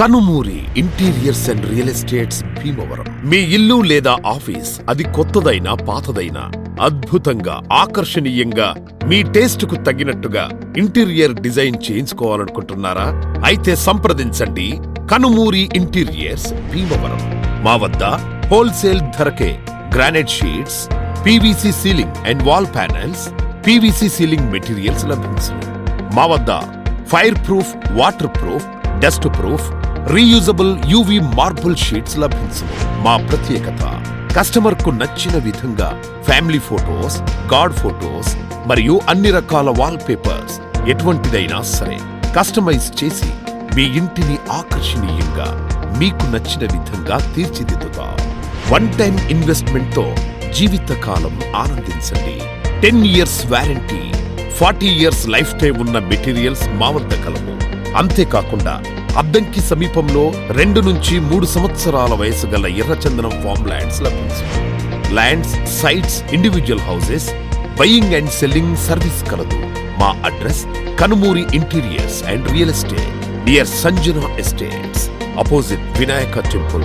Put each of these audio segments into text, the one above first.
Kanumuri interiors and real estates Bhimavaram. మీ ఇల్లు లేదా office అది కొత్తదైనా పాతదైనా అద్భుతంగా ఆకర్షణీయంగా మీ టేస్ట్కు తగినట్టుగా ఇంటీరియర్ డిజైన్ చేయించుకోవాలనుకుంటున్నారా? అయితే సంప్రదించండి. కనుమూరి ఇంటీరియర్స్ భీమవరం. మా వద్ద హోల్సేల్ ధరకే granite sheets PVC ceiling and wall panels PVC ceiling materials లభించును. మా వద్ద fire proof water proof dust proof reusable UV marble sheets లభించును మా ప్రత్యేకత కస్టమర్కు నచ్చిన విధంగా ఫ్యామిలీ ఫోటోస్ గాడ్ ఫోటోస్ మరియు అన్ని రకాల వాల్ పేపర్స్ ఎటువంటిదైనా సరే కస్టమైజ్ చేసి మీ ఇంటిని ఆకర్షణీయంగా మీకు నచ్చిన విధంగా తీర్చిదిద్దుతాం. వన్ టైం ఇన్వెస్ట్మెంట్తో జీవితకాలం ఆనందించండి. Ten years warranty forty years life time ఉన్న మెటీరియల్స్ మా వద్ద కలవు. అంతేకాకుండా అద్దంకి సమీపంలో రెండు నుంచి మూడు సంవత్సరాల వయసు గల ఎర్రచందనం ఫామ్ ల్యాండ్స్ లభించింది lands sites individual houses buying and selling service కలదు. మా address Kanumuri interiors and real estate near Sanjana estates opposite Vinayaka temple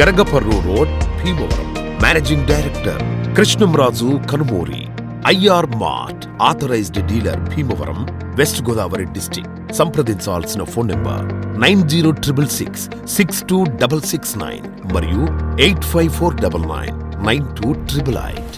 Garagaparru road Bhimavaram managing director Krishnamraju Kanumuri IR mart authorised dealer Bhimavaram West Godavari district సంప్రదించాల్సిన phone number nine zero triple six six two double six nine మరియు eight five four double nine nine two triple eight.